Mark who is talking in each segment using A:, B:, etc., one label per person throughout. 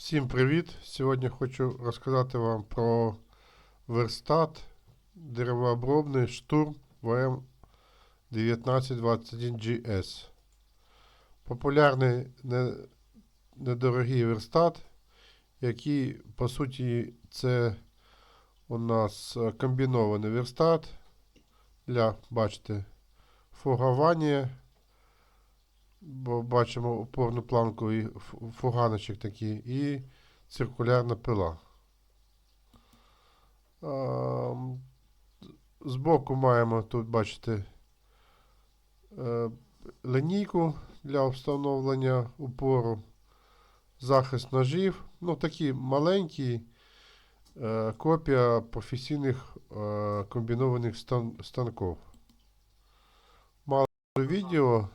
A: Всім привіт! Сьогодні хочу розказати вам про верстат деревообробний штурм ВМ 1921GS. Популярний недорогий верстат, який, по суті, це у нас комбінований верстат для, бачите, фугування. Бо бачимо опорну планку і фуганочок такі, і циркулярна пила. Збоку маємо тут, бачите, е, линійку для встановлення упору, захист ножів. Ну, такі маленькі е, копія професійних е, комбінованих стан станків. Мало відео.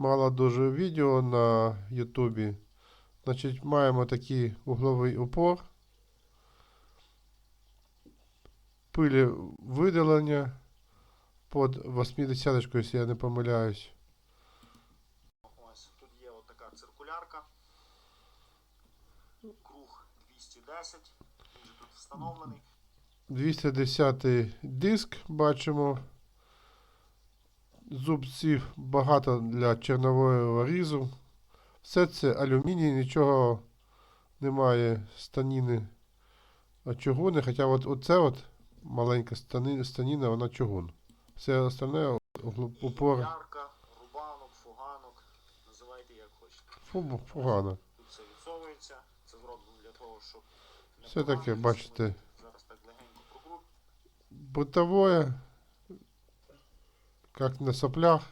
A: Мало дуже відео на Ютубі. Значить, маємо такий угловий упор. Пилі видалення під 80 якщо я не помиляюсь.
B: Ось тут є от така циркулярка. Круг 210. Він же тут встановлений.
A: 210 диск бачимо. Зубців багато для чорнового різу. Все це алюміній, нічого немає станіни чугуни. Хоча от оце от маленька стані- станіна, вона чугун. Все остальне упор
B: ярка, рубанок, фуганок. Називайте як хочете.
A: фу, погано.
B: Тут все відсовується. Це зроблено для того, щоб
A: Все таке, бачите,
B: Зараз так легенько прокрут.
A: бытовое, як на соплях.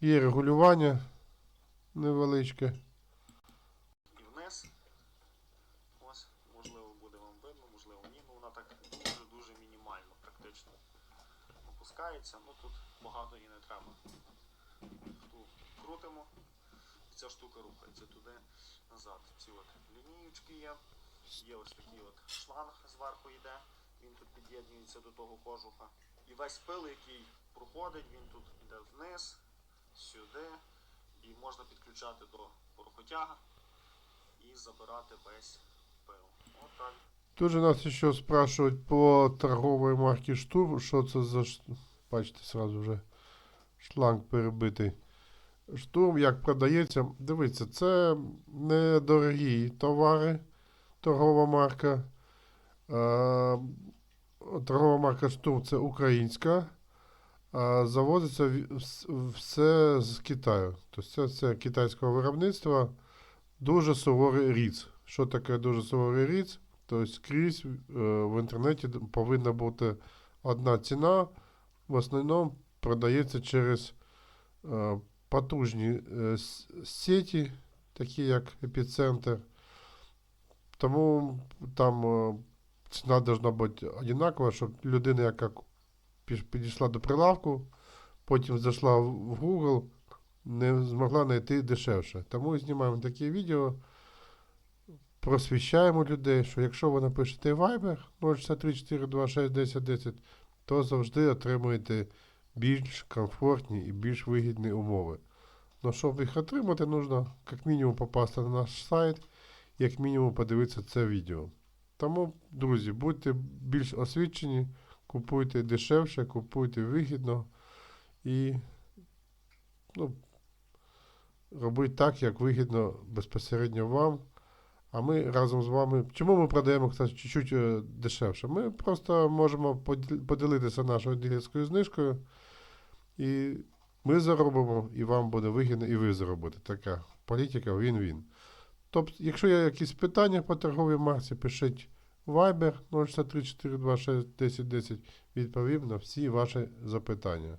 A: Є регулювання невеличке.
B: І вниз. Ось, можливо, буде вам видно, можливо, ні. Ну вона так дуже-дуже мінімально практично опускається. Ну тут багато її не треба. Ту крутимо. Ця штука рухається туди назад. Ці от лінієчки є. Є ось такий от шланг зверху йде. Він тут під'єднується до того кожуха. І весь пил, який проходить, він тут йде вниз, сюди. І можна підключати до порохотяга і забирати весь пил. Отак.
A: Тут же нас ще спрашивают по торговій марки Штурм, що це за ш- бачите, сразу вже шланг перебитий. Штурм як продається. Дивіться, це недорогі товари, торгова марка. Торгова марка Штурм це українська. А завозиться все з Китаю. Тобто це, це китайського виробництва. Дуже суворий ріц. Що таке дуже суворий ріц? Тобто скрізь е, в інтернеті повинна бути одна ціна. В основному продається через е, потужні е, сеті, такі як епіцентр. Тому там ціна повинна бути однакова, щоб людина, яка підійшла до прилавку, потім зайшла в Google, не змогла знайти дешевше. Тому знімаємо такі відео просвіщаємо людей, що якщо ви напишете Viber 06342611010, то завжди отримуєте більш комфортні і більш вигідні умови. Но щоб їх отримати, потрібно як мінімум попасти на наш сайт, як мінімум подивитися це відео. Тому, друзі, будьте більш освічені, купуйте дешевше, купуйте вигідно і ну, робіть так, як вигідно безпосередньо вам. А ми разом з вами. Чому ми продаємо кстати, чуть-чуть е, дешевше? Ми просто можемо поділитися нашою дилерською знижкою. І ми заробимо, і вам буде вигідно, і ви заробите. Така політика він-він. Тобто, якщо є якісь питання по торговій марці, пишіть Viber 063 426 1010, відповім на всі ваші запитання.